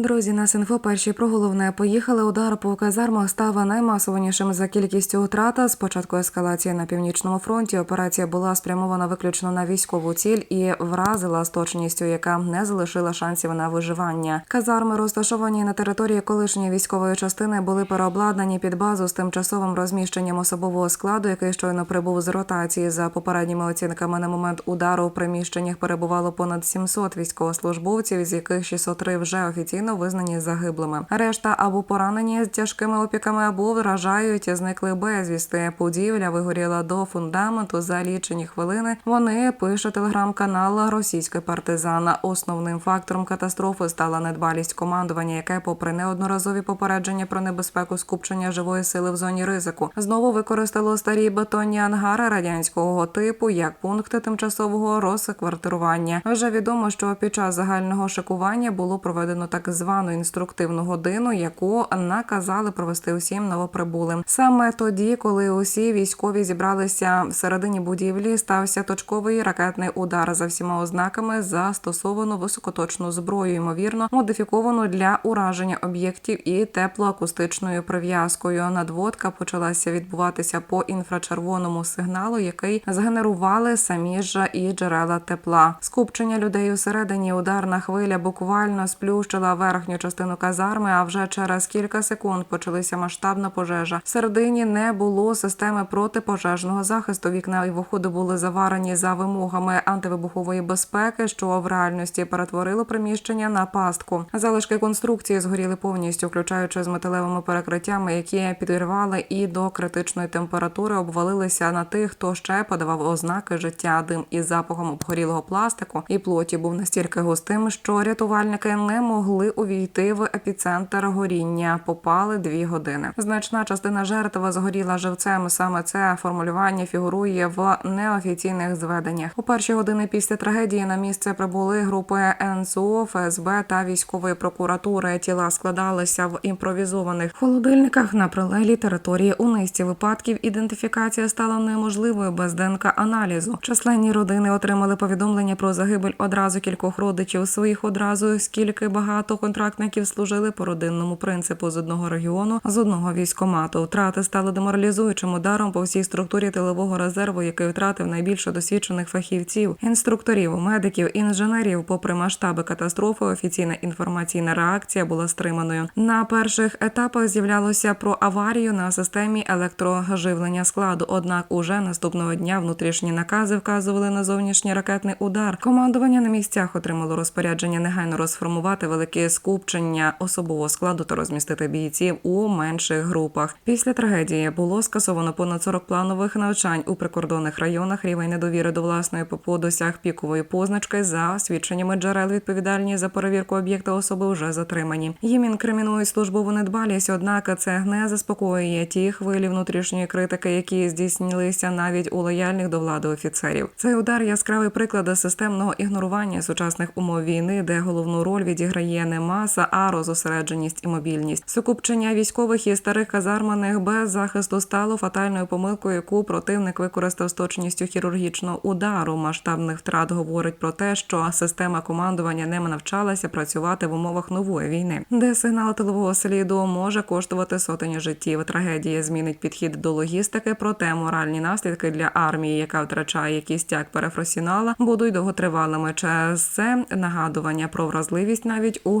Друзі, нас інфо перші про головне поїхали. Удар по казармах став наймасованішим за кількістю втрат. З початку ескалації на північному фронті операція була спрямована виключно на військову ціль і вразила з точністю, яка не залишила шансів на виживання. Казарми, розташовані на території колишньої військової частини, були переобладнані під базу з тимчасовим розміщенням особового складу, який щойно прибув з ротації. За попередніми оцінками на момент удару у приміщеннях перебувало понад 700 військовослужбовців, з яких 603 вже офіційно визнані загиблими. Решта або поранені з тяжкими опіками, або вражають, зникли безвісти. Будівля вигоріла до фундаменту за лічені хвилини. Вони пише телеграм-канал Російська партизана. Основним фактором катастрофи стала недбалість командування, яке, попри неодноразові попередження про небезпеку скупчення живої сили в зоні ризику, знову використало старі бетонні ангари радянського типу як пункти тимчасового розквартирування. Вже відомо, що під час загального шикування було проведено так звану інструктивну годину, яку наказали провести усім новоприбулим. Саме тоді, коли усі військові зібралися всередині будівлі, стався точковий ракетний удар за всіма ознаками застосовану високоточну зброю, ймовірно, модифіковану для ураження об'єктів і теплоакустичною прив'язкою. Надводка почалася відбуватися по інфрачервоному сигналу, який згенерували самі ж і джерела тепла. Скупчення людей усередині ударна хвиля буквально сплющила верхню частину казарми. А вже через кілька секунд почалася масштабна пожежа. Всередині не було системи протипожежного захисту. Вікна і виходи були заварені за вимогами антивибухової безпеки, що в реальності перетворило приміщення на пастку. Залишки конструкції згоріли повністю, включаючи з металевими перекриттями, які підірвали і до критичної температури обвалилися на тих, хто ще подавав ознаки життя. Дим із запахом обгорілого пластику і плоті був настільки густим, що рятувальники не могли увійти в епіцентр горіння. Попали дві години. Значна частина жертв згоріла живцем. Саме це формулювання фігурує в неофіційних зведеннях. У перші години після трагедії на місце прибули групи НСУ, ФСБ та військової прокуратури. Тіла складалися в імпровізованих холодильниках на прилеглій території. У низці випадків ідентифікація стала неможливою без ДНК аналізу. Численні родини отримали повідомлення про загибель одразу кількох родичів своїх одразу, скільки багато контрактників служили по родинному принципу з одного регіону, з одного військомату. Втрати стали деморалізуючим ударом по всій структурі тилового резерву, який втратив найбільше досвідчених фахівців, інструкторів, медиків, інженерів. Попри масштаби катастрофи, офіційна інформаційна реакція була стриманою. На перших етапах з'являлося про аварію на системі електроживлення складу. Однак, уже наступного дня внутрішні накази вказували на зовнішній ракетний удар. Командування на місцях отримало розпорядження негайно розформувати великі скупчення особового складу та розмістити бійців у менших групах. Після трагедії було скасовано понад 40 планових навчань у прикордонних районах. Рівень недовіри до власної ППО досяг пікової позначки. За свідченнями джерел відповідальні за перевірку об'єкта особи вже затримані. Їм інкримінують службову недбалість, однак це не заспокоює ті хвилі внутрішньої критики, які здійснилися навіть у лояльних до влади офіцерів. Цей удар яскравий приклад системного ігнорування сучасних умов війни, де головну роль відіграє не маса, а розосередженість і мобільність. Сукупчення військових і старих казарманих без захисту стало фатальною помилкою, яку противник використав з точністю хірургічного удару. Масштабних втрат говорить про те, що система командування не навчалася працювати в умовах нової війни, де сигнал тилового сліду може коштувати сотені життів. Трагедія змінить підхід до логістики, проте моральні наслідки для армії, яка втрачає кістяк перефросінала, будуть довготривалими. Через це нагадування про вразливість навіть у